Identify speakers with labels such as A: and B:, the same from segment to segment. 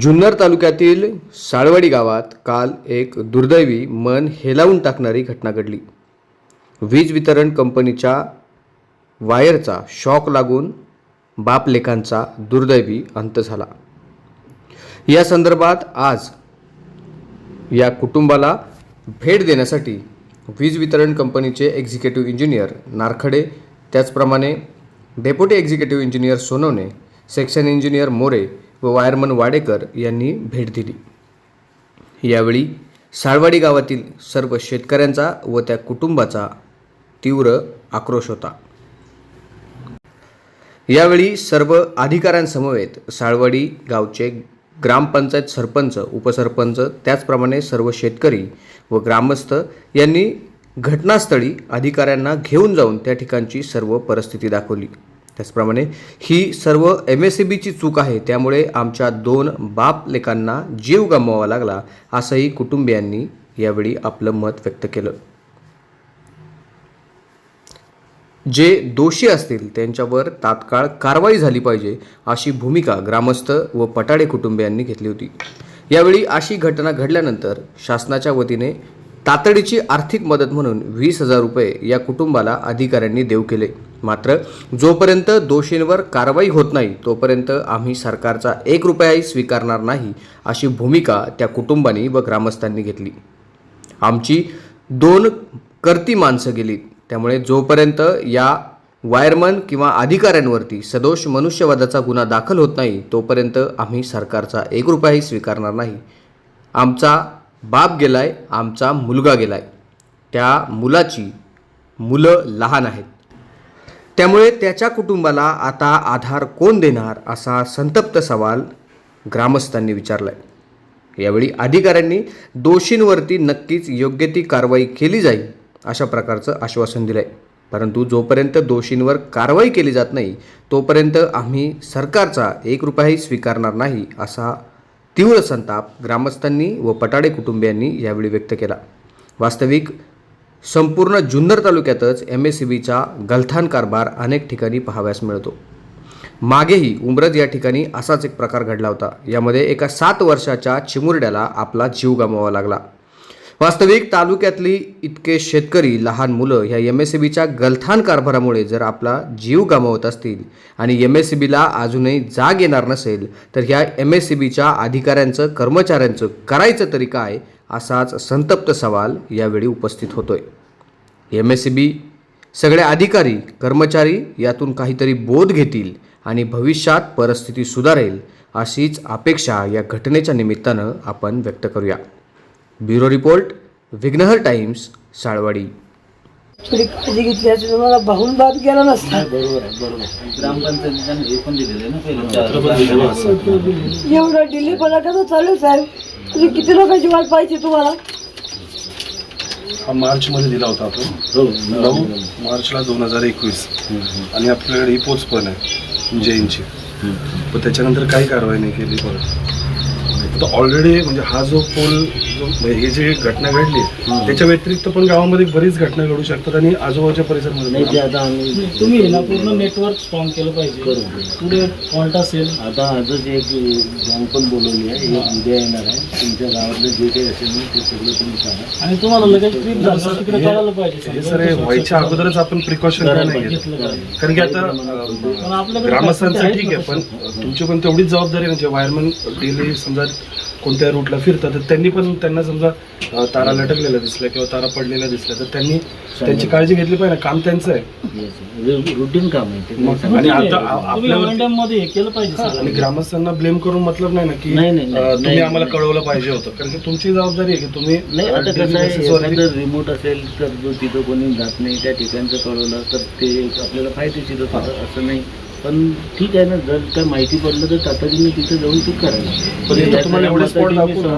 A: जुन्नर तालुक्यातील साळवाडी गावात काल एक दुर्दैवी मन हेलावून टाकणारी घटना घडली. वीज वितरण कंपनीच्या वायरचा शॉक लागून बापलेखांचा दुर्दैवी अंत झाला. या संदर्भात आज या कुटुंबाला भेट देण्यासाठी वीज वितरण कंपनीचे एक्झिक्युटिव्ह इंजिनियर नारखडे त्याचप्रमाणे deputy executive engineer Sonawane section engineer More व वायरमन वाडेकर यांनी भेट दिली. यावेळी साळवाडी गावातील सर्व शेतकऱ्यांचा व त्या कुटुंबाचा तीव्र आक्रोश होता. यावेळी सर्व अधिकाऱ्यांसमवेत साळवाडी गावचे ग्रामपंचायत सरपंच उपसरपंच त्याचप्रमाणे सर्व शेतकरी व ग्रामस्थ यांनी घटनास्थळी अधिकाऱ्यांना घेऊन जाऊन त्या ठिकाणची सर्व परिस्थिती दाखवली. त्याचप्रमाणे ही सर्व एम एस सी बीची चूक आहे त्यामुळे आमच्या दोन बाप लेकांना जीव गमवावा लागला असंही कुटुंबियांनी यावेळी आपलं मत व्यक्त केलं. जे दोषी असतील त्यांच्यावर तात्काळ कारवाई झाली पाहिजे अशी भूमिका ग्रामस्थ व पटाडे कुटुंबियांनी घेतली होती. यावेळी अशी घटना घडल्यानंतर शासनाच्या वतीने तातडीची आर्थिक मदत म्हणून वीस हजार रुपये या कुटुंबाला अधिकाऱ्यांनी देऊ केले. मात्र जोपर्यंत दोषींवर कारवाई होत नाही तोपर्यंत आम्ही सरकारचा एक रुपयाही स्वीकारणार नाही अशी भूमिका त्या कुटुंबांनी व ग्रामस्थांनी घेतली. आमची दोन करती माणसं गेली. त्यामुळे जोपर्यंत या वायरमन किंवा अधिकाऱ्यांवरती सदोष मनुष्यवादाचा गुन्हा दाखल होत नाही तोपर्यंत आम्ही सरकारचा एक रुपयाही स्वीकारणार नाही. आमचा बाप गेलाय आमचा मुलगा गेलाय. त्या मुलाची मुलं लहान आहेत. त्यामुळे त्याच्या कुटुंबाला आता आधार कोण देणार असा संतप्त सवाल ग्रामस्थांनी विचारलाय. यावेळी अधिकाऱ्यांनी दोषींवरती नक्कीच योग्य ती कारवाई केली जाईल अशा प्रकारचं आश्वासन दिलंय. परंतु जोपर्यंत दोषींवर कारवाई केली जात नाही तोपर्यंत आम्ही सरकारचा एक रुपयाही स्वीकारणार नाही असा तीव्र संताप ग्रामस्थांनी व पटाडे कुटुंबियांनी यावेळी व्यक्त केला. वास्तविक संपूर्ण जुन्नर तालुक्यातच एम एस सी बीचा गलथान कारभार अनेक ठिकाणी पाहाव्यास मिळतो. मागेही उमरज या ठिकाणी असाच एक प्रकार घडला होता. यामध्ये एका सात वर्षाच्या चिमुरड्याला आपला जीव गमवावा लागला. वास्तविक तालुक्यातली इतके शेतकरी लहान मुलं ह्या एम एस सी बीच्या गलथान कारभारामुळे जर आपला जीव गमावत असतील आणि एम एस सी बीला अजूनही जाग येणार नसेल तर ह्या एम एस सी बीच्या अधिकाऱ्यांचं कर्मचाऱ्यांचं करायचं तरी काय असाच संतप्त सवाल यावेळी उपस्थित होतोय. एम एस सी बी सगळे अधिकारी कर्मचारी यातून काहीतरी बोध घेतील आणि भविष्यात परिस्थिती सुधारेल अशीच अपेक्षा या घटनेच्या निमित्तानं आपण व्यक्त करूया. Bureau report Vighnahar Times Salwadi.
B: काळजी घेतली असती तर मला भाऊन बाप गेला नसता.
C: बरोबर आहे बरोबर आहे. ग्रामपंचायतीने हे पण दिलेलं आहे ना पहिलं
B: एवढा डिले पण कसं चालू साहेब. म्हणजे किती लोकांची वाट पाहिजे तुम्हाला?
D: हा मार्च मध्ये दिला होता आपण. नऊ मार्चला दोन हजार एकवीस. आणि आपल्याकडे ही पोच पण आहे जैनची पण त्याच्यानंतर काही कारवाई नाही केली परत. तर ऑलरेडी म्हणजे हा जो पोल जो म्हणजे ही जी घटना घडली त्याच्या व्यतिरिक्त पण गावामध्ये बरीच घटना घडू शकतात आणि आजूबाजूच्या
C: नाही ते
D: परिसरामध्ये
C: आता आम्ही
E: तुम्ही हे ना पूर्ण नेटवर्क स्ट्रॉंग केलं पाहिजे.
C: करू.
E: पुढे फॉल्ट असेल.
C: आता आजच एक गँग पण बोलवली आहे एक उद्या येणार आहे. तुमच्या गावातलं जे काही असेल ना ते सगळं तुम्ही सांगा.
E: आणि तुम्हाला लगेच ट्रिप झालं तिकडे
D: हे सर हे व्हायच्या अगोदरच आपण प्रिकॉशन काय नाही घेतलं कारण की आता
E: पण
D: अं,
E: आपल्याकडे
D: ग्रामस्थांचं ठीक आहे पण तुमची पण तेवढीच जबाबदारी आहे. म्हणजे वायरमन डेली समजा कोणत्या रूटला फिरतात तर त्यांनी पण त्यांना समजा तारा लटकलेल्या दिसल्या किंवा तारा पडलेल्या दिसल्या तर त्यांनी त्यांची काळजी घेतली पाहिजे. ना, काम त्यांचं आहे.
C: रुटीन काम आहे.
D: आणि आता
E: हे केलं पाहिजे
D: आणि ग्रामस्थांना ब्लेम करून मतलब नाही ना की तुम्ही आम्हाला. कळवलं पाहिजे होतं. कारण की तुमची जबाबदारी आहे की तुम्ही
C: नाही आता कसं आहे रिमोट असेल तर जो तिथं कोणी जात नाही त्या ठिकाणचं कळवलं तर ते आपल्याला फायदेशीर होतं असं नाही. पण ठीक आहे ना जर काय माहिती पडलं तर तातडीने तिथे जाऊन ती करायला
D: पण इथं तुम्हाला एवढे स्पॉट दाखवू ना.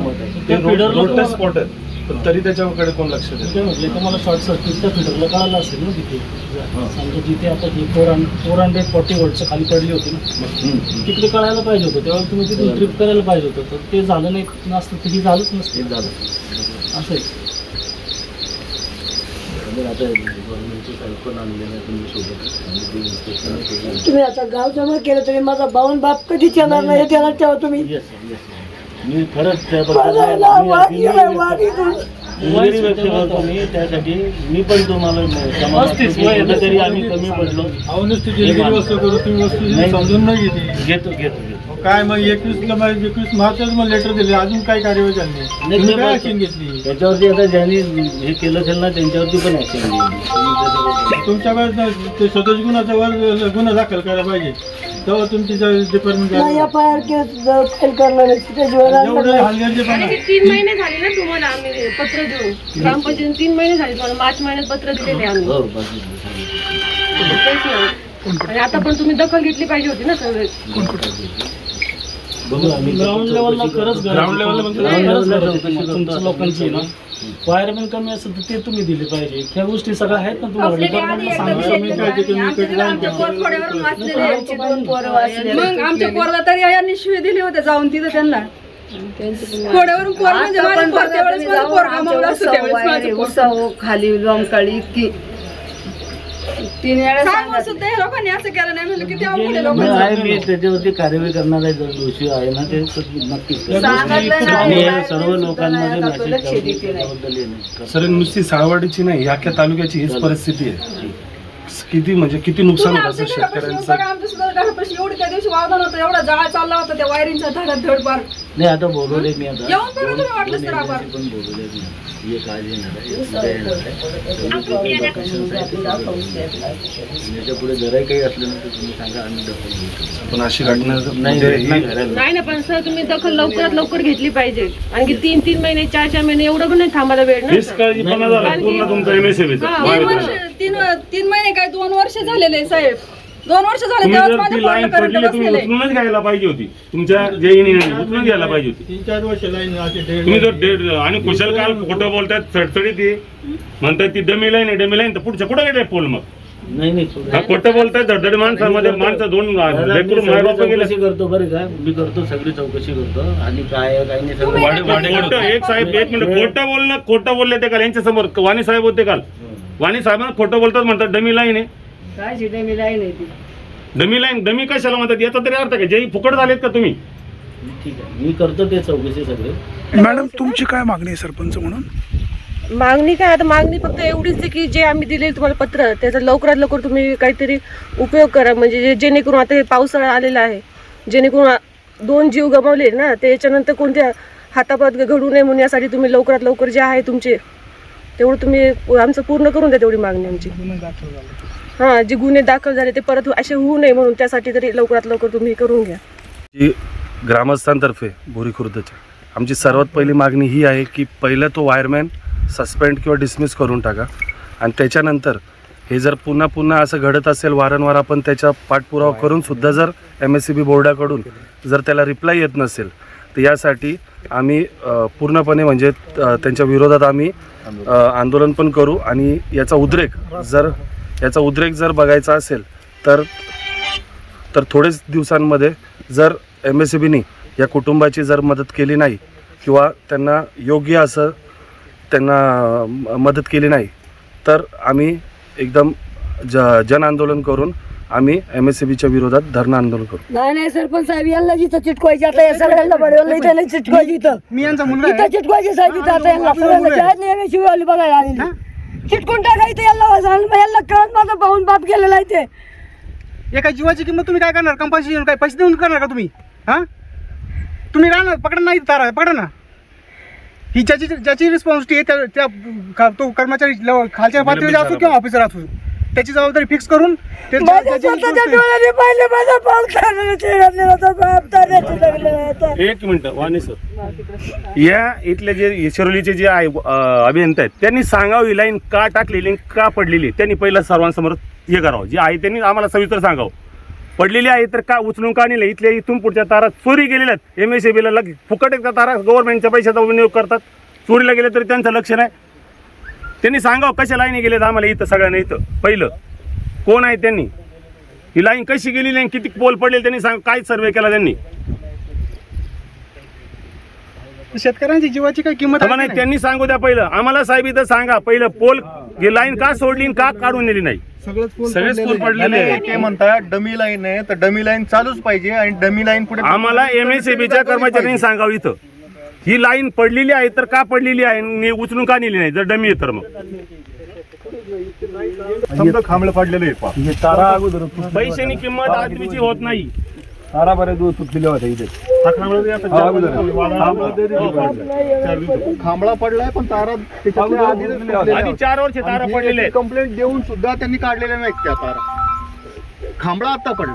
D: ते आहेत. पण तरी त्याच्याकडे कोण लक्ष देत
E: ते म्हटले तुम्हाला शॉर्ट सर्किटच्या फिटरला कळालं असेल ना तिथे. समजा जिथे आता ही फोर फोर हंड्रेड फोर्टी वोल्टच्या खाली पडली होती ना तिकडे कळायला पाहिजे होतं. तेव्हा तुम्ही तिथे ट्रिप करायला पाहिजे होतं. तर ते झालं नाही नसतं तर हे झालंच
C: ते
E: नसतं
C: झालं
E: असं आहे.
C: तर आता गव्हर्नमेंटची साईड पण आणलेलं आहे तुम्ही
B: आता गाव जमा केलं तरी माझा भाऊन बाप कधीच येणार नाही हे ध्यानात ठेवा तुम्ही.
C: मी खरंच त्याबद्दल व्यक्त मी त्यासाठी मी पण तुम्हाला. तरी आम्ही कमी पडलो.
F: वस्तू करू तुम्ही वस्तू. समजून नाही घेतो
C: घेतो.
F: काय मग एकवीसला मग एकवीस मार्चच मग लेटर दिले. अजून काय कार्यवाही झाली नाही.
C: नाही,
F: तुम्ही
C: ते
F: काय
C: बघ.
F: ऍक्शन घेतली?
C: त्याच्यावरती आता ज्यांनी हे केलं असेल ना त्यांच्यावरती पण ऍक्शन त्याच्याबद्दल-
F: तुमच्याकडे ते स्वतःच गुन्ह्याचा वर गुन्हा दाखल करायला पाहिजे. तेव्हा तुमची डिपार्टमेंट
B: नाही फाईल करणार आहे त्याच्यावर
F: हलगर्जीपणा
G: तीन महिने झाले ना तुम्हाला आम्ही पत्र देऊन. ग्रामपंचायत तीन महिने झाले तुम्हाला. मार्च महिन्यात पत्र दिलेले आम्ही.
C: हो.
G: तेच ना. आणि आता पण तुम्ही दखल घेतली पाहिजे होती ना सगळे.
C: बघू आम्ही
E: ग्राउंड लेवलला खरंच
C: म्हणजे.
E: तुमच्या लोकांची ना. वायरमॅन कमी असेल तर ते तुम्ही दिले पाहिजे. ह्या गोष्टी सगळ्या आहेत ना तुम्हाला. डिपार्टमेंटला
H: मग आमच्या पोरला तरी यांनी शिवे दिले होते जाऊन तिथं त्यांना. पोर म्हणजे माझ्या पोर त्यावेळेस माझं पोर गमावलं असतं त्यावेळेस माझं पोर.
B: उसाव खाली लोंबकाळी इतकी तीन वेळा
H: सांगून सुद्धा लोकांनी असं केलं नाही म्हणलं किती अवघड आहे
C: नाही,
H: लोकांचं
C: आहे मी त्याच्यावरती कार्यवाही करणार आहे जर दोषी आहे ना ते नक्कीच करणार.
B: सांगितलं नाही.
C: आणि हे
B: काय
C: सर्व लोकांमध्ये मेसेज. त्याबद्दल हे नाही.
D: सर नुसती साळवाडीची नाही या अख्ख्या तालुक्याची हीच परिस्थिती आहे किती म्हणजे किती नुकसान
H: तुम्ही
D: होत
H: आमच्या
D: असेल शेतकऱ्यांचं
H: बघा, आमच्या सुद्धा घरापाशी एवढी त्या दिवशी वावदान होतं एवढा जाळ चालला होता त्या वायरिंगचा धडक धडपार
C: नाही आता बोलवले मी आता.
H: येऊन तुम्ही वाटलंच तर आपण.
C: पण बोलवले मी. हे काळजी येणार आहे. उद्या येणार आहे. सगळं location याच्यापुढे जरा काही असलं ना तर तुम्ही सांगा आम्ही दखल घेऊ.
D: पण अशी घटना
C: नाही
D: म्हणजे ही
G: नाही ना पण सर तुम्ही दखल लवकरात लवकर घेतली पाहिजे. आणखी तीन तीन महिने चार चार महिने एवढं पण नाही थांबायला वेळ ना
I: निष्काळजीपणा झाला पूर्ण तुमचा एमएसएबीचा
G: हा.
H: तीन वर्ष तीन तीन महिने काय दोन वर्ष झालेले आहे, साहेब. दोन वर्ष झाले
I: तुम्ही
H: तेव्हाच
I: जर
H: माझ्या
I: ती
H: पोराला
I: लाईन
H: करंट
I: पडलेली तुम्ही
H: बसलेले
I: उचलूनच घ्यायला पाहिजे होती. तुमच्या जे उचलून घ्यायला पाहिजे होती.
F: तीन चार वर्ष लाईन अशी डेड
I: तुम्ही जर डेड आणि कुशल काल खोटं बोलतायत सडसडीत ये. म्हणताय ती डमी लाईन आहे डमी लाईन तर पुढच्या कुठं गेले पोल मग?
C: नाही नाही
I: हा खोटं बोलताय धडधड माणसामध्ये माणसं दोन
C: दादा, मी
I: लेकरून
C: सगळी
I: मायबाप गेले
C: चौकशी करतो बरं का. मी करतो सगळी चौकशी करतो. आणि काय आहे, काय नाही सगळं वाढे- वाढे-
I: खोटं एक साहेब एक मिनिट. खोटं बोलणं खोटं बोलले ते काल. यांच्या समोर वाणी साहेब होते काल. वाणी साहेबांना खोटं बोलतात म्हणतात डमी लाईन आहे.
B: काय शिटे मी लाईन आहे ती.
I: डमी लाईन डमी कशाला म्हणतात? याचा तरी अर्थ काय? जे फुकट झालेत का तुम्ही?
C: ठीक आहे. मी करतो ते चौकशी सगळे.
J: मॅडम तुमची काय मागणी आहे सरपंच म्हणून?
G: मागणी काय? आता मागणी फक्त एवढीच आहे की जे आम्ही दिले तुम्हाला पत्र त्याचा लवकरात लवकर तुम्ही काहीतरी उपयोग करा. म्हणजे जे- जेणेकरून आता हे पावसाळा आलेला आहे जेणेकरून आ- दोन जीव गमावले ना त्याच्यानंतर कोणत्या हातापात घडू नये म्हणून यासाठी तुम्ही लवकरात लवकर जे आहे तुमचे तेवढं तुम्ही आमचं पूर्ण करून द्या तेवढी मागणी आमची. हां जे गुन्हे दाखल झाले ते परत असे होऊ नये म्हणून त्यासाठी तरी लवकरात लवकर तुम्ही करून घ्या.
D: जी ग्रामस्थांतर्फे बोरी खुर्दच्या आमची सर्वात पहिली मागणी ही आहे की पहिलं तो वायरमॅन सस्पेंड किंवा डिसमिस करून टाका. आणि त्याच्यानंतर हे जर पुन्हा पुन्हा असं घडत असेल वारंवार आपण त्याचा पाठपुरावा करून सुद्धा जर एम एस सी बी बोर्डाकडून जर त्याला रिप्लाय येत नसेल तर यासाठी आम्ही पूर्णपणे म्हणजे त्यांच्या विरोधात आम्ही आंदोलन पण करू आणि याचा उद्रेक जर याचा उद्रेक जर बघायचा असेल तर तर थोडेच दिवसांमध्ये जर एम एस सी बीनी या कुटुंबाची जर मदत केली नाही किंवा त्यांना योग्य असं त्यांना मदत केली नाही तर आम्ही एकदम ज जन आंदोलन करून आम्ही एम एस सी बीच्या विरोधात धरणं आंदोलन करू.
B: नाही नाही सरपंच साहेब यांना जिथं चिटकवायची आता या सगळ्यांना बडवलं इथं नाही चिटकवायची इथं
J: मी यांचा मुलगा
B: इथं चिटकवायची साहेब इथं आता यांना सगळ्यांना जायत नाही आम्ही शिवाली बघायला आलेली. चिटकून टाकायचं यांना वाजवलं. मग यांना कळत माझा पाहून बाप गेलेला आहे ते
J: एका जीवाची किंमत तुम्ही काय करणार? कंपल्सेशन काय पैसे देऊन करणार का तुम्ही? हा? तुम्ही राहणार पकडा नाही तारा पकडा ना. ही ज्याची ज्याची रिस्पॉन्सिबिलिटी आहे त्या त्या तो कर्मचारी level- खालच्या पातळीवर असो किंवा ऑफिसर असो. त्याची जबाबदारी फिक्स करून ते ज्या-
B: माझ्या
J: ज्याची
B: स्वतःच्या
J: responsibility-
B: डोळ्याने पाहिलं माझा पाऊल खाण्याला चिरडलेला होता बाप ताऱ्याची लागलेला होता
I: एक मिनिट वाणी सर. या इथले जे शिरोलीचे जे आहे अं, अभियंता आहेत त्यांनी सांगावं ही लाईन का टाकलेली का पडलेली. त्यांनी पहिलं सर्वांसमोर हे करावं. जे आहे त्यांनी आम्हाला सविस्तर सांगावं. पडलेली आहे तर का उचलून का नेलं? इथल्या इथून पुढच्या तारा चोरी गेलेल्या आहेत. एम एस बीला लग फुकट एकदा तारा गव्हर्नमेंटच्या पैशाचा विनियोग करतात. चोरीला गेले तरी त्यांचं लक्ष नाही. त्यांनी सांगावं कशा लाईनी गेलेत आम्हाला इथं सगळ्यांना इथं? पहिलं कोण आहे त्यांनी? ही लाईन कशी गेलेली आहे किती पोल पडलेले त्यांनी सांग काय सर्वे केला त्यांनी?
J: शेतकऱ्यांची जीवाची काही किंमत
I: नाही
J: नाही?
I: त्यांनी सांगू द्या पहिलं. आम्हाला साहेब इथं सांगा पहिलं पोल ही लाईन का सोडली आणि का काढून नेली नाही? सगळेच पोल पडलेले.
K: ते म्हणतात डमी लाईन आहे तर डमी लाईन चालूच पाहिजे आणि डमी लाईन पुढे
I: आम्हाला एम एस बीच्या कर्मचाऱ्यांनी सांगावं इथं. ही लाईन पडलेली आहे तर का पडलेली आहे? आणि उचलून का नेली नाही? जर डमी आहे तर मग.
L: समजा खांबळे पडलेले पहा. तारा अगोदर
I: पैशानी किंमत आदमीची होत नाही.
L: तारा बऱ्याच दूर तुटलेले होते इथे.
I: हा खांबळा बी आता
L: हा, अगोदर.
M: खांबळा पडलाय पण तारा
I: आधी चार वर्ष तारा पडलेले आहेत.
M: कंप्लेंट देऊन सुद्धा त्यांनी काढलेल्या नाहीत त्या तारा. खांबळा आता पडला.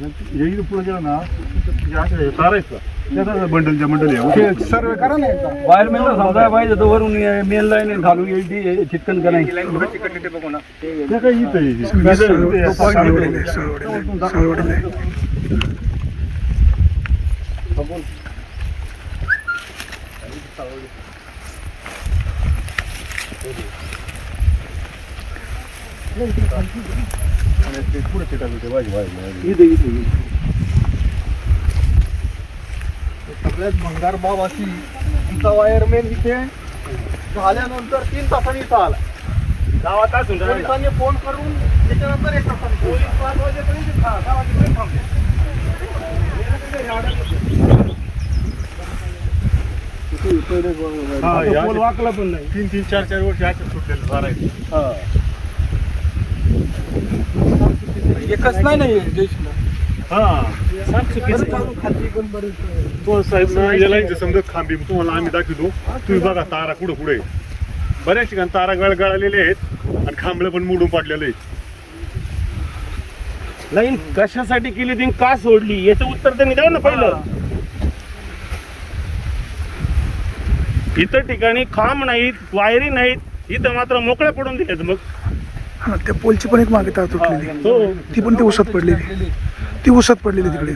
L: पुढे गेला ना तारा आहेत का? बंडलच्या बंडल
M: सर्वे करा नाही
L: वायरमॅनला समजायला पाहिजे तो वरून मेन लाईन घालून येईल ती चिटकन का नाही? ते काय इथं आहे. इथं आहे.
M: सगळ्यात भंगार बाब अशी तुमचा वायरमॅन इथे झाल्यानंतर तीन तासांनी इथं आला.
I: गावात असून.
M: पोलिसांनी फोन करून त्याच्यानंतर एक तासांनी पोलीस पाच वाजेपर्यंत सहा- सहा वाजेपर्यंत थांबले.
I: पोल
L: असे
I: वाकला पण नाही.
L: तीन तीन चार चार वर्ष असे सुटलेले आहेत
M: एकच नाही नाही
L: हा तो साहेब ना याला इथे समजा खांबी तुम्हाला आम्ही दाखवतो. तुम्ही बघा तारा कुठं कुठे बऱ्याच ठिकाणी तारा गळ गळालेले आहेत आणि खांबळे पण मोडून पडलेले आहेत.
I: लाईन कशासाठी केली ती का सोडली? याचं उत्तर त्यांनी द्यावं ना पहिलं. इतर ठिकाणी खांब नाहीत वायरी नाहीत इथं मात्र मोकळ्या पडून दिल्यात मग.
K: त्या पोलची पण एक मागे तार तुटलेली.
I: हो.
K: ती पण ती उसत पडलेली. ती उसत पडलेली तिकडे?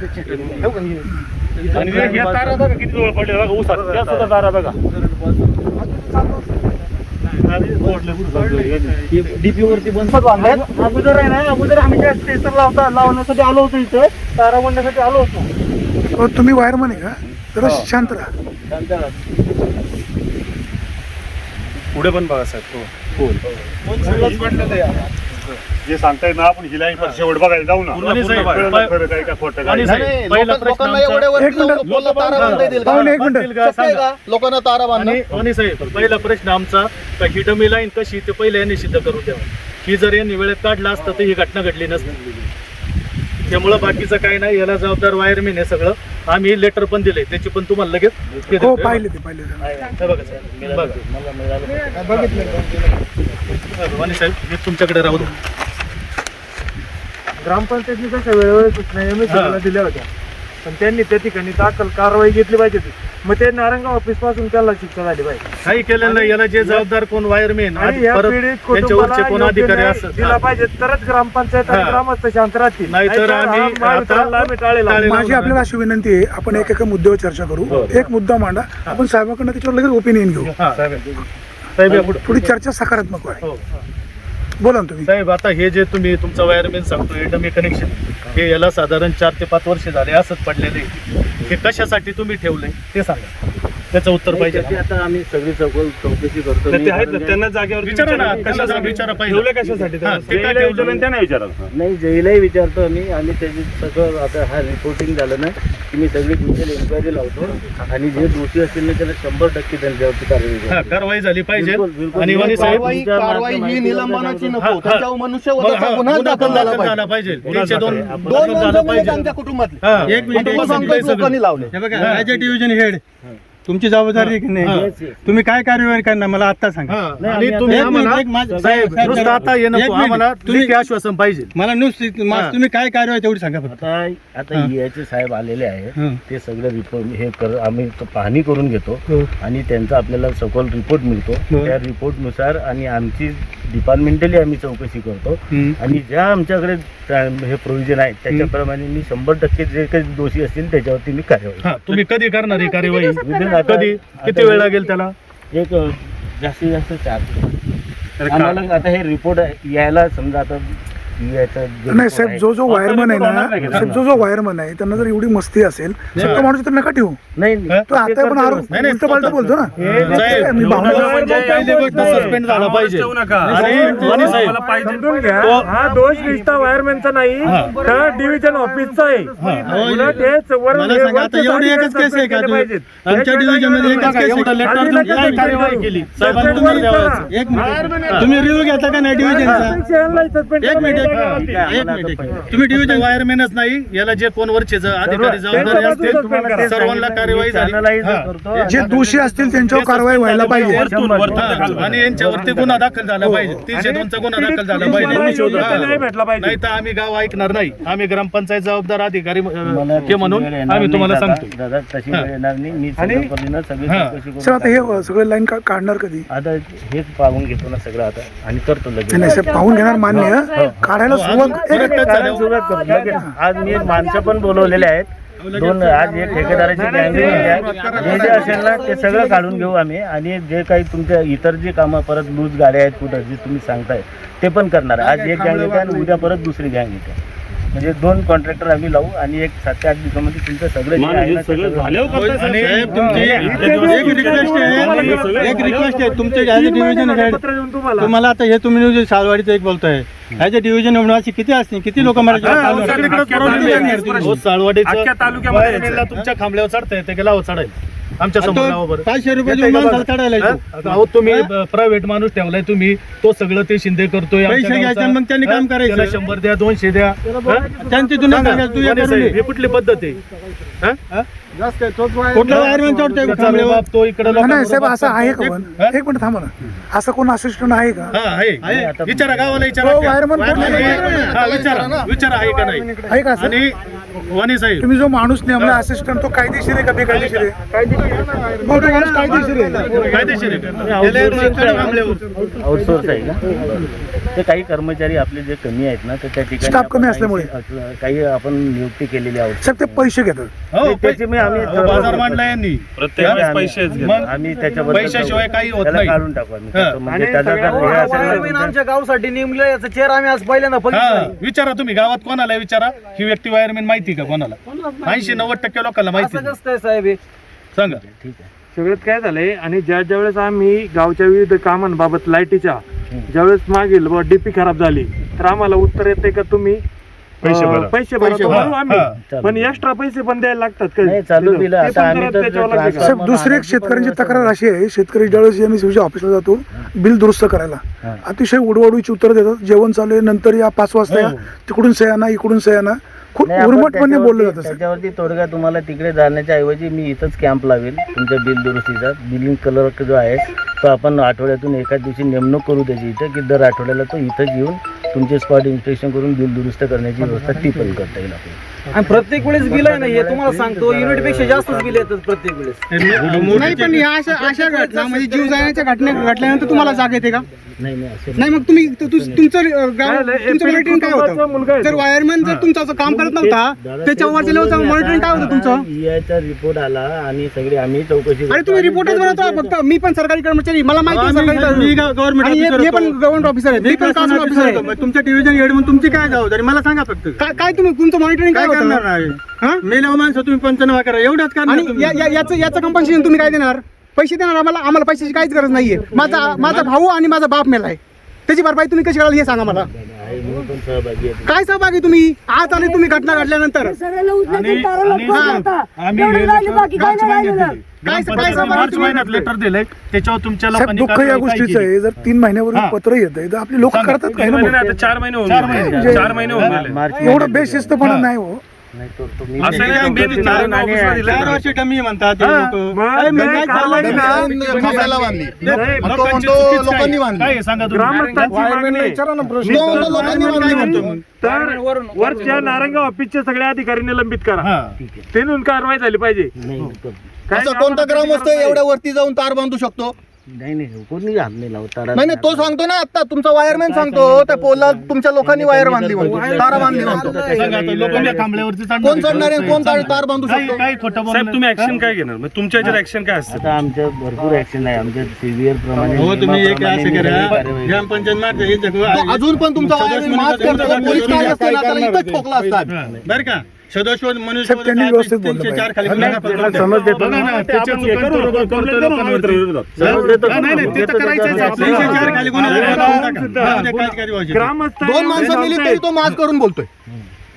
I: आणि हे- या तारा बघा किती जवळ पडले बघा उसात त्या सुद्धा तारा. बघा.
E: डीपी वरती बंद बांधल्यात अगोदर आहे ना अगोदर आम्ही स्टेशन लावता लावण्यासाठी आलो होतो इथे. तारा बांधण्यासाठी आलो होतो.
K: अहो, तुम्ही वायरमन आहे का? जरा शांत राहा.
L: पुढे पण बघा साहेब जे सांगतायत ना आपण ही लाईन पण शेवट बघायला जाऊ ना.
E: पूर्ण साहेब,
L: कळलं
E: पै-
L: खरं काय का खोटं
E: पहिला प्रश्न आमचा-
K: एक मिनिट. पाहुणे एक मिनिट.
M: लोकांना तारा बांधणं?
E: आणि आणि साहेब पहिला प्रश्न आमचा का ही डमी लाईन कशी ते पहिले यांनी सिद्ध करू द्यावं. ही जर यांनी वेळेत काढला असतं तर ही घटना घडली नसती. त्यामुळं बाकीचं काही नाही याला जबाबदार वायरमॅन आहे सगळं. आम्ही लेटर पण दिले त्याची पण तुम्हाला लगेच हे
K: हो. पाहिले ते पाहिले
E: हे बघा साहेब बघा. भवानी साहेब हे तुमच्याकडे राहू द्या
L: ग्रामपंचायतनी कशा वेळेवर सूचना
E: MSC ला
L: दिल्या होत्या? पण त्यांनी त्या ठिकाणी दाखल कारवाई घेतली पाहिजे होती. मग ते नारंगाव ऑफिसपासून त्याला शिक्षा झाली पाहिजे.
E: काही केलेलं नाही. याला जे जबाबदार कोण वायरमॅन
L: आणि या
E: त्यांच्यावरचे कोण
L: कुटुंबाला
E: अधिकारी
L: योग्य न्याय दिला पाहिजे. तरच ग्रामपंचायत आणि
E: हा.
L: ग्रामस्थ शांत राहतील.
E: नाहीतर
L: हा
E: आम्ही
L: महावितरणला
E: आता
L: आम्ही टाळेल
E: टाळेल.
K: माझी आपल्याला अशी विनंती आहे. आपण एक एका मुद्द्यावर चर्चा करू. एक मुद्दा मांडा. आपण साहेबांकडनं त्याच्यावर लगेच ओपिनियन घेऊ.
E: हा. साहेब या पुढं.
K: थोडी चर्चा सकारात्मक आहे
E: हो.
K: बोला ना तुम्ही.
E: साहेब आता हे जे तुम्ही तुमचं वायरमॅन सांगतो एडमी कनेक्शन हे याला साधारण चार ते पाच वर्ष झाले असंच पडलेले. हे कशासाठी तुम्ही ठेवले ते सांगा. त्याचं उत्तर पाहिजे.
C: त्याची आता आम्ही सगळी चौकशी करतो.
L: ते आहेत ना त्यांना जागेवर
E: विचारा ना कशाचा विचारा पाहिजे
L: ठेवले कशासाठी
E: हा, ते काय
I: ते
E: ठेवलं
I: त्यांना विचारा
C: नाही जैलाही विचारतो मी आणि त्याची सगळं आता हा रिपोर्टिंग झालं ना की मी सगळी डिटेल इन्क्वायरी लावतो आणि जे दोषी असतील ना त्याला शंभर टक्के त्यांच्यावरती कारवाई
E: हा. कारवाई झाली पाहिजे.
C: बिलकुल, बिलकुल.
E: आणि वनी साहेब
M: कारवाई कारवाई ही निलंबनाची
E: हा,
M: नको.
E: हा.
M: त्यांच्यावर
E: मग
M: मनुष्यवधाचा
E: हा,
M: गुन्हा
E: गुन्हा
M: दाखल झाला
E: झाला
M: पाहिजे.
E: पाहिजे तीनशे दोन
M: दोन
E: दाखल झाला
M: माणसं
E: पाहिजे.
M: त्यांच्या कुटुंबातले
E: हा.
L: एक मिनिट,
M: कुटुंब. लोकांनी लावले.
L: हे बघा ॲज अ डिव्हिजन हेड. तुमची जबाबदारी आहे की नाही?
C: Yes.
L: तुम्ही काय कार्यवाही करणार? मला आता सांगा.
E: हा, आणि तुम्ही
L: एक मिनिट,
E: आम्हाला
L: एक माझं-
E: साहेब
L: साहेब,
E: नुसतं आता ये
L: एक
E: नको.
L: मिनिट,
E: आम्हाला
L: तुम्ही-
E: लेखी आश्वासन पाहिजे.
L: मला नुसती मा-
E: हा.
L: तुम्ही काय कार्यवाही तेवढी सांगा फक्त.
C: आता आता
L: हा.
C: याचे साहेब आलेले आहेत.
L: हं.
C: ते सगळं रिपोर्ट हे कर आम्ही तो पाहणी करून घेतो.
L: हो.
C: आणि त्यांचा आपल्याला सखोल रिपोर्ट मिळतो.
L: हो.
C: त्या रिपोर्टनुसार आणि आमची डिपार्टमेंटली आम्ही चौकशी करतो. आणि ज्या आमच्याकडे त्या- हे प्रोव्हिजन आहे त्याच्याप्रमाणे मी शंभर टक्के जे काही दोषी असतील त्याच्यावरती मी कार्यवाही
E: हा तुम्ही कधी करणार ही कार्यवाही?
C: आता-
E: कधी? किती वेळ लागेल त्याला?
C: एक अ, जास्तीत जास्त चार. आम्हाला आता हे रिपोर्ट यायला समजा आता
K: नाही साहेब जो जो वायरमन आहे ना साहेब जो जो वायरमन आहे त्यांना जर एवढी मस्ती असेल तर माणूस तर नका ठेवू?
C: नाही नाही.
K: तो आता पण आरोप उलट पालट बोलतो ना. मी भावना
E: सस्पेंड झाला पाहिजे.
I: हा दोष निष्ठा वायरमॅनचा नाही तर डिव्हिजन ऑफिसचा आहे. उलट
J: एवढी एकच केस का. आमच्या मध्ये एकच केस. एक मिनिट. तुम्ही रिव्ह्यू घेता का नाही डिव्हिजनचा? एक मिनिट तुम्ही डिव्हिजन वायरमॅनच नाही याला जे फोन वरचे अधिकारी जबाबदारी असतील
I: तुम्हाला
J: सर्वांना कार्यवाही झाली. हा.
K: जे दोषी असतील त्यांच्यावर कारवाई व्हायला पाहिजे.
J: हा. आणि यांच्यावरती गुन्हा दाखल झाला पाहिजे. तीनशे दोनचा गुन्हा दाखल झाला पाहिजे.
I: नाही भेटला पाहिजे.
J: नाही तर आम्ही गाव ऐकणार नाही. आम्ही ग्रामपंचायत जबाबदार अधिकारी हे म्हणून आम्ही तुम्हाला. सांगतो
C: दादा तशी वेळ येणार नाही. मी
I: आणि-
C: सगळं पद्धतीनं सगळी
J: हा.
C: चौकशी करून
K: सर आता हे सगळे लाईन काढणार कधी?
C: आता हेच पाहून घेतो ना सगळं आता. आणि करतो लगेच.
K: पाहून घेणार मान्य काढायला सुरुवात एक-
C: सुरुवात लगेच आज मी माणसं पण बोलवलेले आहेत. दोन आज एक ठेकेदाराची गॅंगी जे जे असेल ना ते सगळं काढून घेऊ आम्ही. आणि जे काही तुमच्या इतर जे कामं परत लूज गाड्या आहेत कुठं जे तुम्ही सांगताय ते पण करणार आज एक गँग येते आणि उद्या परत दुसरी गँग येते. म्हणजे दोन कॉन्ट्रॅक्टर आम्ही लावू आणि एक सात ते आठ दिवसामध्ये तुमचं सगळं जे आहे ना ते सगळं
J: आणि साहेब, तुमची एक रिक्वेस्ट आहे. एक रिक्वेस्ट आहे. तुमचे डिव्हिजन हेड
I: पत्र देऊन तुम्हाला
J: तुम्हाला आता हे तुम्ही जे सालवाडीचं एक बोलताय. अ डिव्हिजन अशी किती असतील? किती लोक
I: अख्ख्या तालुक्यामध्ये
J: तुमच्या खांबल्यावर चढता येते की लाव चढायला आमच्या.
E: पाचशे रुपये देऊन माणसाला चढायला?
J: अहो तुम्ही प्रायव्हेट माणूस ठेवलाय तुम्ही. तो सगळं ते शिंदे करतोय
E: पैसे घ्यायचे मग त्यांनी काम? करायचं.
J: शंभर द्या दोनशे द्या?
E: त्यांची तू हे
J: कोणी
E: करून
J: ही हा?
E: कुठला वायरमॅन?
J: बाप तो इकडे
K: नाही, नाही साहेब असं आहे का. पण एक मिनिट थांबा ना. असं कोण असिस्टंट आहे का?
J: हा आहे. विचारा गावाला विचारा
K: हो, wireman कोण
J: Wireman
K: आहे?
J: हा, विचारा. विचारा आहे का नाही?
K: आहे का असं
J: आणि वाणी साहेब.
K: तुम्ही जो माणूस नेमला असिस्टंट तो कायदेशीर आहे का बेकायदेशीर आहे? मग तो माणूस कायदेशीर आहे.
J: कायदेशीर आहे.
C: आउटसोर्स आहे का ते काही कर्मचारी आपले जे कमी आहेत ना तर त्या ठिकाणी
K: Staff
C: आपण
K: कमी
C: काही-
K: असल्यामुळे.
C: असं- काही आपण नियुक्ती केलेली आहोत
K: साहेब ते पैसे घेतात.
J: हो
C: त्याची मी आम्ही
J: बाजार मांडला यांनी.
C: प्रत्येक
J: पैसे मग
C: आम्ही त्याच्याबद्दल
J: पैशाशिवाय काही होत
C: त्याला
J: नाही.
C: काढून टाकू आम्ही. त्याचं म्हणजे त्याचा जर हे असेल ना तुमचं-
E: आमच्या गावसाठी नेमलं याचा चेहरा आम्ही आज पहिल्यांदा
J: हा विचारा तुम्ही गावात कोणाला विचारा? ही व्यक्ती वायरमॅन माहिती का कोणाला? ऐंशी नव्वद टक्के लोकांना माहिती.
E: काय साहेब हे?
J: सांगा.
C: ठीक आहे.
I: सगळ्यात काय झालंय आणि ज्या ज्यावेळेस आम्ही गावच्या विविध कामांबाबत लाईटीच्या ज्यावेळेस मागील डीपी खराब झाली तर आम्हाला उत्तर येते का तुम्ही?
F: पैसे
I: अं. पैसे भरा
J: पैसे
I: तो
J: भरा.
I: भरू आम्ही
J: हा,
C: चालेल.
I: पण एक्स्ट्रा पैसे पण द्यायला लागतात का
C: नाही, चालू
I: तिथं?
C: दिलं.
I: ते
C: आता
I: पण
C: आम्ही
I: जरा
C: तर
I: त्याच्यावर
C: ट्रान्सफॉर्मर-
I: लक्ष द्या.
K: साहेब दुसरी एक शेतकऱ्यांची तक्रार अशी आहे शेतकरी ज्यावेळेस एम एस ऑफिसला जातो बिल दुरुस्त करायला
C: हा.
K: अतिशय उडवाडूची उत्तर देतात जेवण चालू आहे नंतर या पाच वाजता या तिकडून सह्या इकडून सह्या खूप
C: नाही, आपण
K: उर्मटपणे बोललं
C: त्याच्यावरती-
K: जातं साहेब.
C: त्याच्यावरती तोडगा तुम्हाला तिकडे जाण्याच्या ऐवजी मी इथंच कॅम्प लावेल तुमच्या बिल दुरुस्तीचा बिलिंग कलर जो आहे तो आपण आठवड्यातून एकाच दिवशी नेमणूक करू त्याची इथं की दर आठवड्याला तो इथंच येऊन तुमचे स्पॉट इन्स्पेक्शन करून बिल दुरुस्त करण्याची व्यवस्था ती पण करता येईल आपल्याला.
E: आणि प्रत्येक वेळेस बिल आहे ना हे तुम्हाला सांगतो युनिटपेक्षा जास्तच बिल येतात प्रत्येक वेळेस.
J: नाही पण अशा अशा घटना म्हणजे जीव जाण्याच्या घटना घडल्यानंतर तुम्हाला जाग येते का?
C: नाही नाही असं
J: नाही मग तुम्ही तु- तु- तुमचं तुमचं मॉनिटरिंग काय होतं? जर. वायरमॅन जर तुमचं असं काम करत नव्हता त्याच्यावरच्या लेवलचं मॉनिटरिंग काय होतं तुमचं?
C: रिपोर्ट आला आणि सगळे आम्ही चौकशी
J: अरे तुम्ही रिपोर्टच बनवता फक्त? मी पण सरकारी कर्मचारी मला माहिती आहे सरकारी गव्हर्नमेंट हे पण गव्हर्नमेंट ऑफिसर आहे. मी पण कास्ट ऑफिसर आहे. तुमच्या डिव्हिजन हेड म्हणून तुमची काय जबाबदारी? मला सांगा फक्त. काय काय तुम्ही तुमचं मॉनिटरिंग काय करणार मेल्या माणसं तुम्ही पंचनामा करा. एवढंच आणि या- या- याचं याचं कंपल्शन तुम्ही काय देणार? पैसे देणार? आम्हाला आम्हाला पैशाची काहीच गरज नाहीये. माझा माझा भाऊ आणि माझा बाप मेलाय. त्याची भरपाई तुम्ही कशी कराल हे सांगा मला काय सहभागी तुम्ही आज आले तुम्ही घटना घडल्यानंतर
B: सगळ्याला उचलायचं
J: आणि-
B: तारा
J: आणि-
B: लटकवून आता.
J: आम्ही
B: एवढं राहिलं, बाकी काय
J: मार्च
B: नाही
J: महिन्यात
B: राहिलेलं.
J: दिले. काय काय सहभागी मार्च महिन्यात लेटर दिलंय त्याच्यावर तुमच्या
K: साहेब
J: लोकांनी
K: दुःख या
J: कारवाई काय
K: गोष्टीचं
J: केली?
K: आहे जर तीन महिन्यावरून
J: हा.
K: पत्र येत आहे तर आपली लोक
J: सांगा.
K: करतात काय ना मग?
I: आता चार महिने होऊन
J: चार
I: गेले.
J: महिने.
I: चार महिने होऊन गेले
C: मार्च
K: एवढं बेशिस्तपणा नाही हो
C: नाही तो तुम्ही
I: असं नाही का,
C: तुमच्या
I: बेबी
C: बिलावर
I: चार
C: आणि-
I: ऑफिसला दिलं.
J: चार वर्ष डमी म्हणतात ते लोकं.
I: मग
J: काय मी
I: काय
J: काय
I: कारवाई
J: झालं?
I: करा.
J: नाही, लोकांची चुकीच काय? काय आहे सांगा तुम्ही
I: ग्रामस्थांची मागणी आहे. तर वरच्या नारंगा ऑफिसचे सगळ्या अधिकारी निलंबित करा
J: हा.
I: तेनून कारवाई झाली पाहिजे
C: नाही करतो.
I: काय
E: असं कोणता ग्रामस्थ एवढ्या वरती जाऊन तार बांधू शकतो
C: नाही नाही कोणी हात नाही लावत तारा
J: नाही नाही तो सांगतो ना आता तुमचा वायरमॅन सांगतो त्या पोलला तुमच्या लोकांनी वायर बांधली म्हणतो तारा बांधली म्हणतो
E: सांगा आता लोकांच्या थांबल्यावरती
J: कोण चढणार आहे कोण तार तार बांधू शकतो?
E: काही खोटं
I: साहेब
E: बोलणं
I: तुम्ही ऍक्शन काय घेणार? मग तुमच्या याच्यात ऍक्शन काय असतं?
C: आता आमच्या भरपूर ऍक्शन आहे. आमच्या सिव्हिअर प्रमाणे
E: हो, तुम्ही एक
C: नियमाप्रमाणे
E: असं करा.
C: कारवाई.
E: ग्रामपंचायत मार्ग
J: तो अजून पण तुमचा वायरमॅन माफ करतो. पोलीस काय असते ना त्याला इथंच ठोकला असतात.
E: बरं का? सदस्व
K: साहेब, त्यांनी व्यवस्थित बोललं
E: चार. खाली
I: त्याला समज देतो
E: बघा ना,
I: ते
E: त्याच्या
I: आपण हे करू,
E: चुकांचं
I: complaint
E: करतो
I: करू
E: लोकांवरती.
I: विरोधात.
E: समज देतो.
C: नाही,
E: नाही, नाही, ते तर करायचंच आहे. तीनशे चार खाली गुन्हा दाखल करून टाका. जाऊ दे, काय काय व्हायचं ते.
I: ग्रामस्थ
J: दोन माणसं मिली तरी तो माफ करून बोलतोय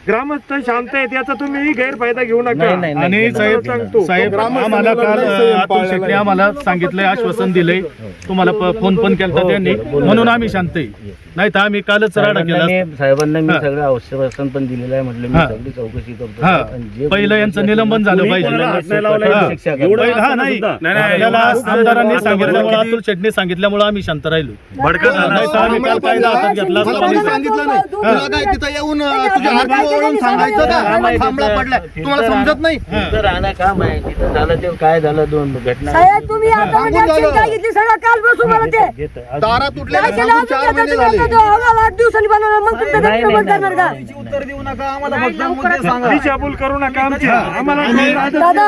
I: ग्रामस्थ शांत आहेत याचा तुम्ही गैरफायदा घेऊ नका
C: नाही, नाही, नाही.
E: आणि साहेब
I: सांगतो.
E: साहेब आम्हाला काल अ, अतुल शेट्टी आम्हाला सांगितलंय आश्वासन दिलंय तुम्हाला प- फोन पण केला त्यांनी म्हणून आम्ही शांत आहे नाही तर आम्ही कालच राडा केला
C: साहेबांना
E: असता.
C: मी- साहेबांना मी
E: हा.
C: सगळं आश्वासन पण दिलेलं आहे म्हटलं मी
E: हा.
C: सगळी चौकशी करतो
E: हा
C: आणि जे
E: पहिलं यांचं निलंबन झालं पाहिजे
I: कोणाला हात नाही लावला
E: हा.
C: शिक्षा करा.
I: एवढं
E: पहिलं- हा
I: असताना
E: नाही
I: सुद्धा. नाही, नाही,
E: आपल्याला
I: एवढं
E: आमदारांनी सांगितल्यामुळे अतुल शेट्टी सांगितल्यामुळे आम्ही शांत राहिलो
I: भडका झाला.
E: नाही तर आम्ही काल कायदा हातात घेतला असता
J: मला कोणी
E: आम्ही-
J: सांगितलं नाही तुला काय तिथं येऊन अं, तुझ्या आरटीओवरून सांगायचं का थांबला पडलाय तुम्हाला समजत नाही.
C: तिथं राहणं काम आहे. तिथं झालं ते काय झालं दोन घटना?
B: साहेब तुम्ही आता म्हणजे action काय घेतली सगळं. काल बसून मला ते
C: घेतं.
J: तारा तुटल्या
B: काय केलं
J: सांगून
B: अजून
J: चार महिने झाले.
B: आता तो आम्हाला आठ दिवसांनी बनवणार. मग तुमचं
C: नाही,
B: दक्षिण
C: नाही,
B: करणार का?
J: उत्तर देऊ नका आम्हाला फक्त मुद्दे सांगा.
I: दिशाभूल करू नका आमची. आम्हाला
B: दादा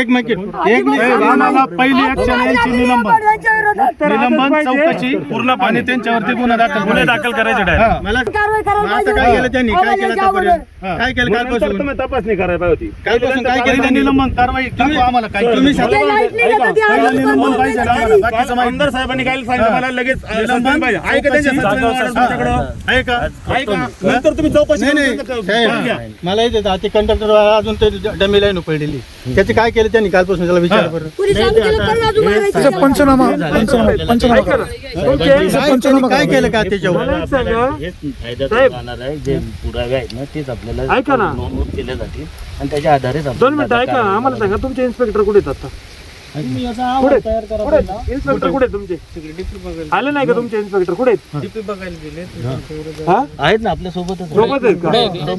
E: एक मिनिट एक मिनिट. आम्हाला पहिली ऍक्शन यांची निलंबन.
B: यांच्या विरोधात
E: निलंबन चौकशी पूर्ण आणि त्यांच्यावरती गुन्हा दाखल
I: गुन्हे दाखल करायचे डायरेक्ट
E: मला
B: कारवाई करायला
E: काय केलं त्यांनी काय केलं आतापर्यंत?
B: यावर.
E: काय केलं कालपासून?
I: तुम्ही तपासणी करायला पाहिजे होती.
E: कालपासून काय केलं? त्यांनी निलंबन कारवाई दाखवा आम्हाला काय तुम्ही
B: ते लाइट नाही घेतात, ते
E: पहिलं
B: आम्हाला
E: निलंबन
B: पण
E: पाहिजे
B: नाही
E: आम्हाला.
B: झाली.
E: बाकीचं माहिती
I: आमदार साहेबांनी काय सांगितलं मला लगेच अं,
E: निलंबन?
I: suspend पाहिजे. आहे का त्यांच्या
E: चौकशी-
I: suspend warrant तुमच्याकडं?
E: आहे का
I: आहे का नंतर तुम्ही चौकशी
E: नाही
I: करून
E: नाही.
I: त्यांचं
E: साहेब,
I: घ्या.
E: मला येते ते कंडक्टर अजून ते डमी लाईन पडलेली त्याचे काय केलं त्यांनी कालपासून? त्याला विचार बरं.
K: त्याचा पंचनामा पंचनामा. पंचनामा करा. त्याचा पंचनामा
E: काय. केलं का त्याच्यावर?
C: आहे जे पुरावे आहेत ना तेच आपल्याला
I: ऐका ना.
C: नोंद केले जातील. आणि त्याच्या आधारेच आपण
I: दोन मिनिटं ऐका
C: कारवाई
I: आम्हाला सांगा तुमचे इन्स्पेक्टर कुठे आहेत आता?
E: तुम्ही याचा अहवाल तयार करा
I: कुठे इन्स्पेक्टर कुठे? आहेत तुमचे? आले नाही का तुमचे इन्स्पेक्टर कुठे आहेत? हा?
C: आहेत ना आपल्या सोबतच
I: सोबत आहेत का?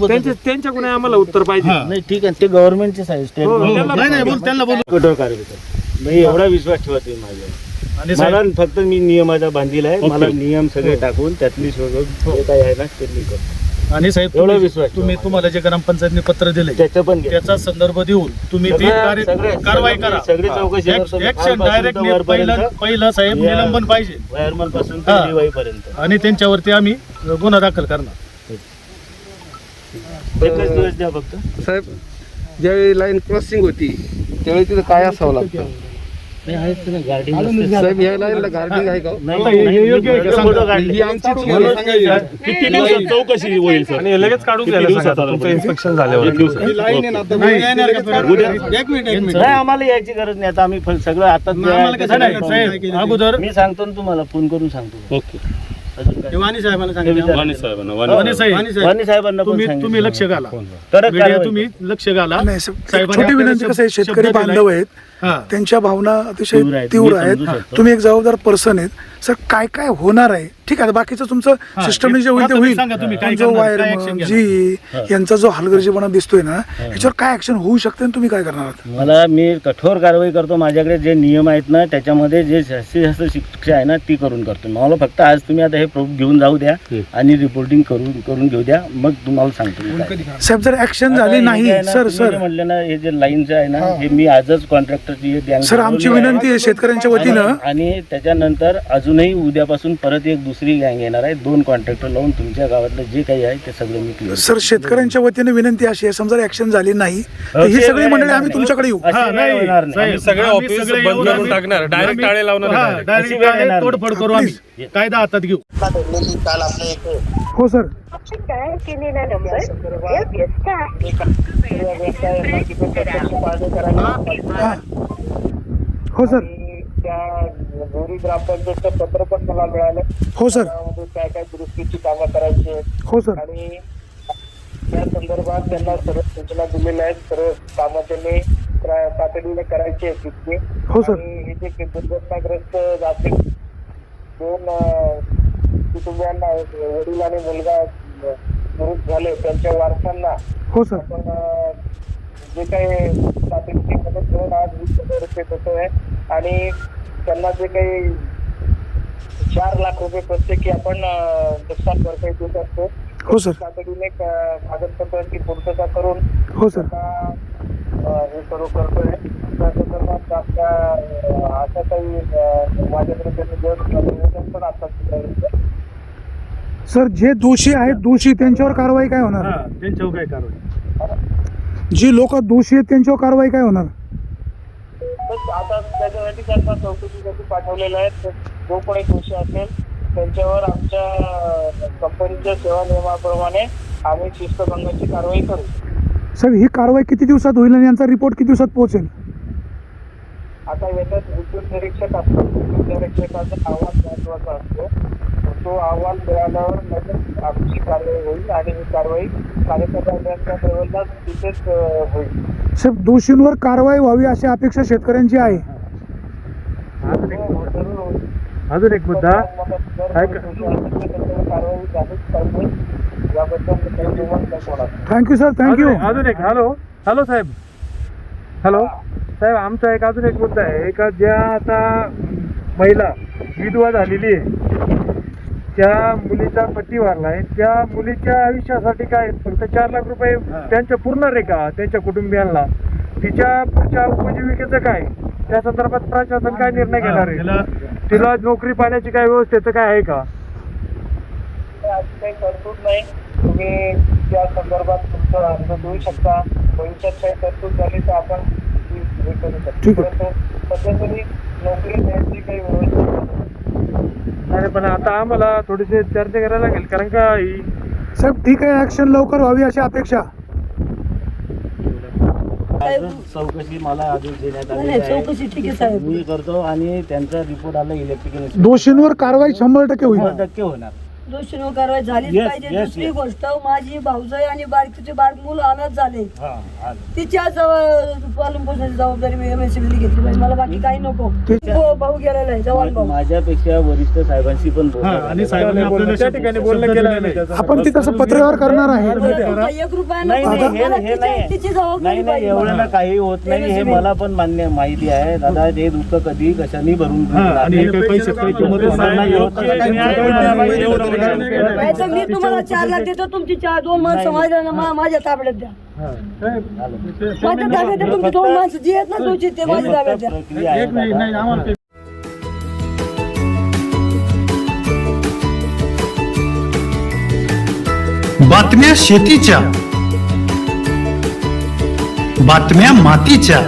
I: त्यांचे त्यांच्याकडून आम्हाला उत्तर पाहिजे.
C: नाही ठीक आहे ते गव्हर्नमेंटचे स्टेट
I: हो, त्यांना-
E: नाही नाही बोल त्यांना बोल.
C: कठोर कारवाई. करा मी एवढा विश्वास माझ्यावर.
E: आणि साहेब-
C: मला फक्त मी नियमाचा बांधील आहे. मला नियम सगळे टाकून त्यातली सगळं जे काही आहे ना ते मी करतो.
E: आणि साहेब
C: एवढा
E: तुम्ही-
C: विश्वास
E: तुम्ही तुम्हाला जे ग्रामपंचायतने पत्र दिले
C: त्याचं पण घ्या.
E: त्याचा संदर्भ देऊन तुम्ही ती
C: सगळ्या-
E: कार्य-
C: सगळ्या-
E: कारवाई करा
C: सगळी चौकशी.
E: ऍक्शन
C: खालपासून
E: डायरेक्ट
C: तर वरपर्यंत.
E: पहिलं पहिलं साहेब
C: या-
E: निलंबन पाहिजे
C: वायरमनपासून
E: हा. आणि त्यांच्यावरती आम्ही गुन्हा दाखल करणार
C: एकच दिवस द्या फक्त
A: साहेब ज्यावेळी लाईन क्रॉसिंग होती त्यावेळी तिथं काय असावं लागतं साहेब गार्डिंग आहे का.
I: किती दिवसात चौकशी होईल सर? आणि लगेच काढून घ्यायला सांगा तुमचं इन्स्पेक्शन झाल्यावर
J: ही लाईन आहे ना आता
E: नाही, येणार का परत? एक मिनिट एक मिनिट.
C: नाही आम्हाला यायची गरज नाही. आता आम्ही सगळं आता
E: अगोदर
C: मी सांगतो ना तुम्हाला फोन करून सांगतो.
I: ओके?
E: वाणी साहेबांना सांगितलं
C: विचारा.
I: वाणी साहेबांना
E: वाणी
I: वाणी
E: साहेब.
C: वाणी साहेबांना पण
E: तुम्ही लक्ष घाला. तुम्ही लक्ष घाला. साहेबांनी
K: विनंती कसं शेतकरी. बांधव आहेत. त्यांच्या भावना अतिशय
C: तीव्र आहेत.
K: तुम्ही एक जबाबदार पर्सन आहेत. सर काय काय होणार आहे? ठीक आहे बाकीचं तुमचं
E: हा,
K: सिस्टम जे होईल ते होईल.
E: सांगा तुम्ही काय
K: पण जो वायर? जी यांचा जो हलगर्जीपणा दिसतोय ना याच्यावर काय ऍक्शन होऊ शकते आणि तुम्ही काय करणार आहात?
C: मला मी कठोर कारवाई करतो. माझ्याकडे जे नियम आहेत ना त्याच्यामध्ये जे जास्तीत जास्त शिक्षा आहे ना ती करून करतो. मला फक्त आज तुम्ही आता हे प्रूफ घेऊन जाऊ द्या आणि रिपोर्टिंग करून करून घेऊ द्या. मग तुम्हाला सांगतो.
K: साहेब जर ऍक्शन झाली
C: हे
K: नाही सर सर.
C: जे म्हणले ना हे जे लाईनचं आहे ना हे. मी आजच गँग
K: सर आमची विनंती आहे शेतकऱ्यांच्या वतीनं.
C: आणि त्याच्यानंतर अजूनही उद्यापासून परत एक दुसरी गँग येणार आहे. दोन कॉन्ट्रॅक्टर लावून तुमच्या गावातलं जे काही आहे ते सगळं मी clear
K: सर शेतकऱ्यांच्या वतीने विनंती अशी आहे. समजा ऍक्शन झाली नाही तर ही
C: ते
K: सगळी मंडळी आम्ही. तुमच्याकडे येऊ.
E: हा, नाही,
C: येणार नाही.
E: साहेब,
I: सगळे
E: आम्ही
I: ऑफिस
E: सगळे
I: बंद
E: येऊन
I: करून
E: आम्ही-
I: टाकणार.
E: आम्ही-
I: टाळे लावणार
E: हा,
I: direct.
E: direct
C: अशी वेळ
E: टाळे
C: येणार
E: तोडफोड करू आम्ही. कायदा हातात घेऊ.
K: हो सर. हा. हो सर
J: ग्रामपंचायतचं पत्र पण मला मिळालं
K: हो सर
J: त्यामध्ये काय काय दुरुस्तीची कामं करायची आहेत
K: हो सर.
J: आणि त्या संदर्भात त्यांना सर्व सूचना दिलेल्या आहेत सर्व कामं त्यांनी प्रा- तातडीने करायची आहेत तितके
K: हो सर.
J: आणि हे जे दुर्घटनाग्रस्त जाते दोन अं, कुटुंबियांना वडील आणि मुलगा मृत झाले त्यांच्या वारसांना.
K: हो सर.
J: आपण अं, जे काही तातडीची मदत घेऊन आज वीस हजार रुपये देतोय. आणि
N: त्यांना जे काही चार लाख रुपये प्रत्येकी आपण अं, नुकसान भरपाई देत असतो.
K: हो सर.
N: तातडीने क- कागदपत्रांची पूर्तता करून
K: हो सर.
N: आता, अं, हे सर्व करतोय. त्या संदर्भात आपल्या अं, अशा काही अं, माझ्याकडे त्यांनी दोन निवेदन पण असतात
K: सर जे दोषी आहेत दोषी त्यांच्यावर कारवाई काय होणार?
F: त्यांच्यावर काय कारवाई?
K: जी लोक दोषी आहेत त्यांच्यावर कारवाई काय होणार?
N: बस आता त्याच्यासाठी त्यांना चौकशीसाठी पाठवलेलं आहे. तर जो कोणी दोषी असेल त्यांच्यावर आमच्या कंपनीच्या सेवा नियमाप्रमाणे आम्ही शिस्तभंगाची कारवाई करू.
K: सर ही कारवाई किती दिवसात होईल आणि यांचा रिपोर्ट किती दिवसात पोहोचेल?
N: आता याच्यात विद्युत निरीक्षक असतो. विद्युत निरीक्षकाचा अहवाल महत्त्वाचा असतो. तो अहवाल मिळाल्यावर लगेच आमची कारवाई होईल आणि ही कारवाई कार्यकर्त्यांच्या लेवलला तिथेच होईल.
K: साहेब दोषींवर कारवाई व्हावी अशी अपेक्षा शेतकऱ्यांची आहे.
N: जरूर होईल.
F: अजून एक मुद्दा. ऐका.
N: कारवाई झालीच पाहिजे. याबद्दल काही दुमत नाही कोणाचं.
K: थँक्यू सर थँक्यू
F: अजून अजून एक. हॅलो हॅलो साहेब? हॅलो साहेब आमचा एक अजून एक मुद्दा आहे. एका ज्या आता महिला विधवा झालेली आहे त्या मुलीचा पती वारलाय त्या मुलीच्या आयुष्यासाठी काय फक्त चार लाख रुपये त्यांच्या पूर्ण रे का? त्यांच्या कुटुंबियांना. तिच्या पुढच्या उपजीविकेचं काय? त्या संदर्भात प्रशासन काय निर्णय घेणार आहे? तिला नोकरी पाण्याची काय व्यवस्थेचं काय आहे का?
N: काही तरतूद नाही. तुम्ही त्या संदर्भात तुमचा अर्ज देऊ शकता भविष्यात काही तरतूद झाली तर आपण हे करू शकतो
K: ठीक आहे.
N: परंतु सध्या तरी नोकरी द्यायची काही व्यवस्था नाही.
F: पण आता आम्हाला थोडीशी चर्चा करायला लागेल कारण का ही
K: साहेब ठीक आहे ऍक्शन लवकर व्हावी अशी अपेक्षा.
N: चौकशी मला अजून देण्यात
B: नाही,
N: आली
B: नाही,
N: आहे.
B: चौकशी ठीक आहे साहेब.
N: मी करतो आणि त्यांचा रिपोर्ट आला इलेक्ट्रिकल
K: दोषींवर कारवाई शंभर टक्के होईल.
N: टक्के होणार.
B: दोषींवर कारवाई झालीच
N: Yes,
B: पाहिजे.
N: yes,
B: दुसरी
N: yes.
B: गोष्ट माझी भाऊजाई आणि बारकीचे बाळ मूल अनाथ झाले.
N: हा
B: तिच्या जवळ पालन पोषणाची जबाबदारी मी MSC मध्ये घेतली पाहिजे. मला बाकी काही नको. भाऊ भाऊ गेलेला आहे जवान भाऊ.
N: माझ्यापेक्षा वरिष्ठ साहेबांशी पण
F: आणि साहेबांनी आपल्याला त्या ठिकाणी बोलणं केलं नाही.
K: आपण ती तसं पत्रव्यवहार करणार आहे.
B: एक रुपया
N: नाही
B: नको.
N: नाही हे
B: मला
N: हे
B: तिच्या-
N: नाही.
B: तिची
N: नाही
B: जबाबदारी
N: नाही
B: पाहिजे.
N: एवढं ना काही होत नाही. हे मला पण मान्य माहिती आहे. दादा हे दुःख कधी कशाने भरून
F: आणि हे काही पैशात काही किंमत
N: नाही,
F: नाही
N: योग्य न्याय मिळाला पाहिजे, एवढं मला
B: नाही तर मी तुम्हाला चार लाख देतो तुमची चार दोन माणसं माझ्या मा- माझ्या ताब्यात द्या. माझ्या ताब्यात द्या तुमची दोन माणसं जी आहेत ना तुमची ते माझ्या ताब्यात द्या.
N: प्रक्रिया आहे दादा.
O: बातम्या शेतीच्या. बातम्या मातीच्या.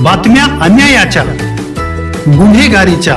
O: बातम्या अन्यायाच्या. गुन्हेगारीच्या.